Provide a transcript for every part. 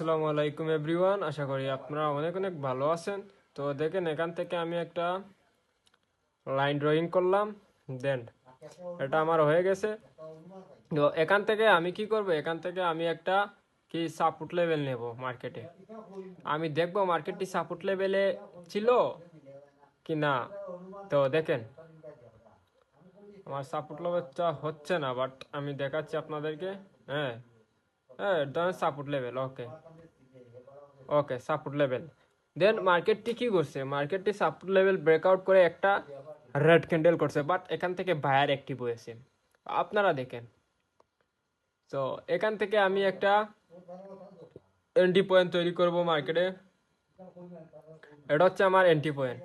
আসসালামু আলাইকুম এভরিওয়ান, আশা করি আপনারা অনেক অনেক ভালো আছেন। তো দেখেন, এখান থেকে আমি একটা লাইন ড্রয়িং করলাম, দেন এটা আমার হয়ে গেছে। তো এখান থেকে আমি কি করব? এখান থেকে আমি একটা কি সাপোর্ট লেভেল নেব মার্কেটে আমি দেখব মার্কেটটি সাপোর্ট লেভেলে ছিল কি না। তো দেখেন, আমার সাপোর্ট লেভেলটা হচ্ছে না বাট আমি দেখাচ্ছি আপনাদেরকে হ্যাঁ। হ্যাঁ ধরেন support level okay okay support level then মার্কেটটি কি করছে? মার্কেটটি সাপোর্ট লেভেল ব্রেকআউট করে একটা রেড ক্যান্ডেল করছে বাট এখান থেকে বায়ার অ্যাক্টিভ হয়েছে। আপনারা দেখেন। তো এখান থেকে আমি একটা এন্ট্রি পয়েন্ট তৈরি করব মার্কেটে এটা হচ্ছে আমার এন্ট্রি পয়েন্ট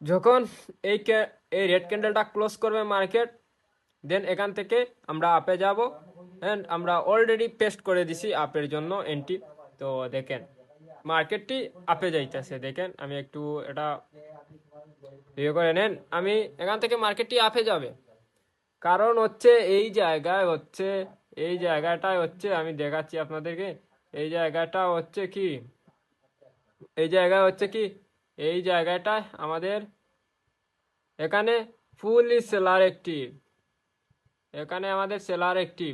যখন এই এই রেড ক্যান্ডেলটা ক্লোজ করবে মার্কেট দেন এখান থেকে আমরা আপে যাব। অ্যান্ড আমরা অলরেডি পেস্ট করে দিছি আপের জন্য এন্ট্রি তো দেখেন মার্কেটটি আপে যাইতেছে। দেখেন, আমি একটু এটা ইয়ে করে নেন। আমি এখান থেকে মার্কেটটি আপে যাবে। কারণ হচ্ছে এই জায়গায় হচ্ছে, এই জায়গাটায় হচ্ছে, আমি দেখাচ্ছি আপনাদেরকে। এই জায়গাটা হচ্ছে কি? এই জায়গায় হচ্ছে কি? এই জায়গাটায় আমাদের এখানে ফুললি সেলার অ্যাক্টিভ এখানে আমাদের সেলার অ্যাক্টিভ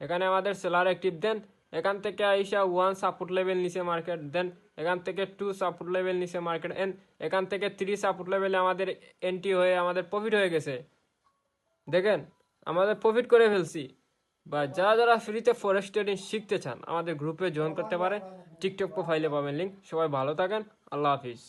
এখানে আমাদের সেলার অ্যাক্টিভ দেন। এখান থেকে আইসা ওয়ান সাপোর্ট লেভেল নিচে মার্কেট দেন। এখান থেকে টু সাপোর্ট লেভেল নিচে মার্কেট এন। এখান থেকে থ্রি সাপোর্ট লেভেলে আমাদের এন্ট্রি হয়ে আমাদের প্রফিট হয়ে গেছে। দেখেন, আমাদের প্রফিট করে ফেলছি। বা যারা যারা ফ্রিতে ফরেস্ট ট্রেডিং শিখতে চান, আমাদের গ্রুপে জয়েন করতে পারে টিকটক প্রোফাইলে পাবেন লিঙ্ক সবাই ভালো থাকেন। আল্লাহ হাফিজ।